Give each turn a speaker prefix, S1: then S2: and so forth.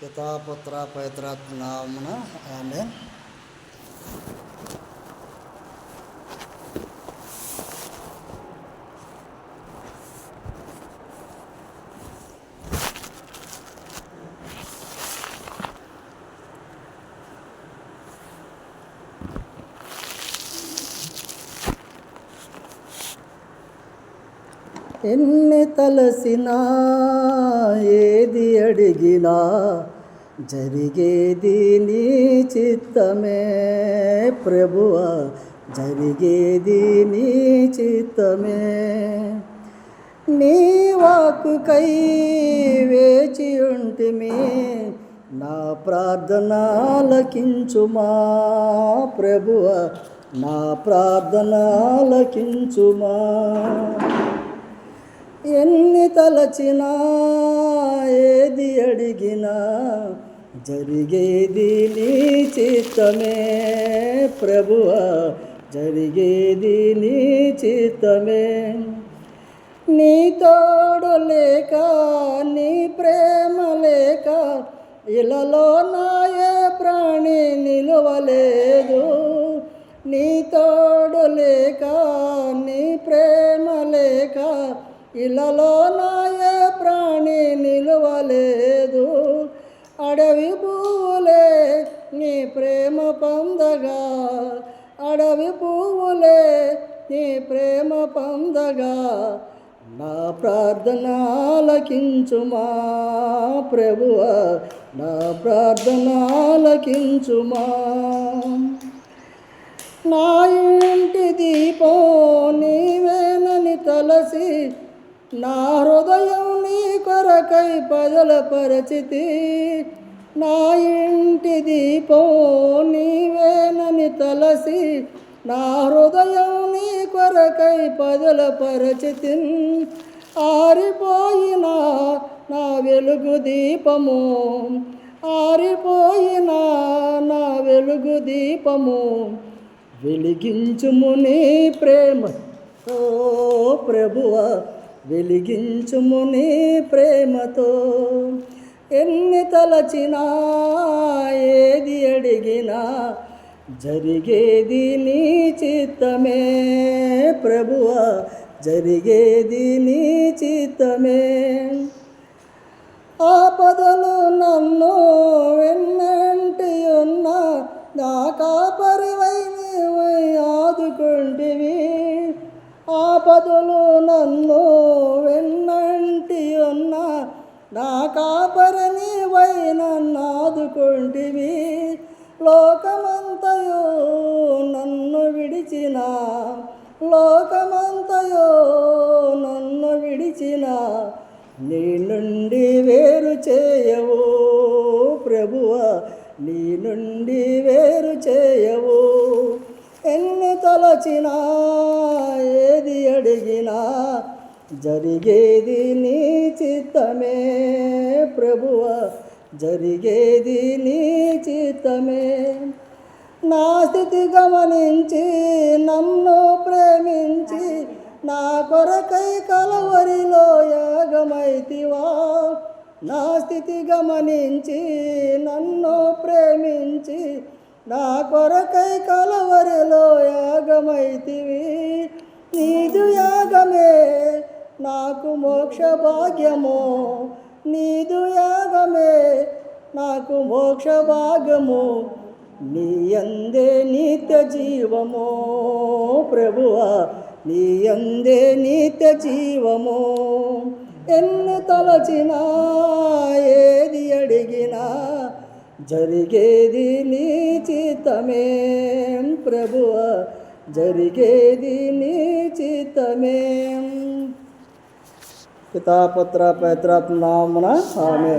S1: పితాపుత్ర పవిత్రాత్మ నామన ఆమె ఎన్ని తలసినా ఏది అడిగినా జరిగేది నీ చిత్తమే ప్రభువ. జరిగేది నీ చిత్తమే. నీ వాక్కుకై వేచి ఉంటిమి. నా ప్రార్థన ఆలకించుమా ప్రభువ. నా ప్రార్థన ఆలకించుమా ఎన్ని తలచినా ఏది అడిగినా జరిగేది నీ చిత్తమే ప్రభువా. జరిగేది నీ చిత్తమే. నీ తోడు లేక నీ ప్రేమ లేక ఇలలో నాయే ప్రాణి నిలువలేదు. నీ తోడు లేక నీ ప్రేమ లేక ఇలలో నాయే ప్రాణి నిలువలేదు. అడవి పువ్వులే నీ ప్రేమ పొందగా. అడవి పువ్వులే నీ ప్రేమ పొందగా. నా ప్రార్థనాలకించుమా ప్రభువ. నా ప్రార్థనాలకించుమా. నా ఇంటి దీపో నీవేనని తలసి నా హృదయం కై పదల పరిచితి. నా ఇంటి దీపో నీవేనని తలసి. నా హృదయం నీ కొరకై పదల పరిచితి. ఆరిపోయిన నా వెలుగు దీపము. ఆరిపోయిన నా వెలుగు దీపము. వెలిగించుము నీ ప్రేమ. ఓ ప్రభువ వెలిగించుము నీ ప్రేమతో. ఎన్ని తలచినా ఏది అడిగినా జరిగేది నీ చిత్తమే ప్రభువ జరిగేది నీ చిత్తమే. ఆపదలు నన్ను వెన్నంటి ఉన్న నా కాపరివై నీవై ఆదుకుంటివి. ఆపదలు నన్ను నా కాపరి నీవై లోకమంతయో నన్ను విడిచిన. లోకమంతయో నన్ను విడిచిన. నీ నుండి వేరు చేయవు ప్రభువ. నీ నుండి వేరు చేయవు. ఎన్ని తలచినా ఏది అడిగినా జరిగేది నీ చిత్తమే ప్రభువ. జరిగేది నీ చిత్తమే. నా స్థితి గమనించి నన్ను ప్రేమించి నా కొరకై కలవరిలో యాగమైతివా. నా స్థితి గమనించి నన్ను ప్రేమించి నా కొరకై కలవరి నాకు మోక్ష భాగ్యము నీదు యాగమే నాకు మోక్ష భాగము నీ అందే నిత్య జీవము ప్రభువా. నీ అందే నిత్య జీవము. ఎన్ని తలచినా ఏది అడిగినా జరిగేది నీ చిత్తమే ప్రభువ. జరిగేది నీ చిత్తమే. పితాపుత్ర పవిత్రాత్మ నామన ఆమె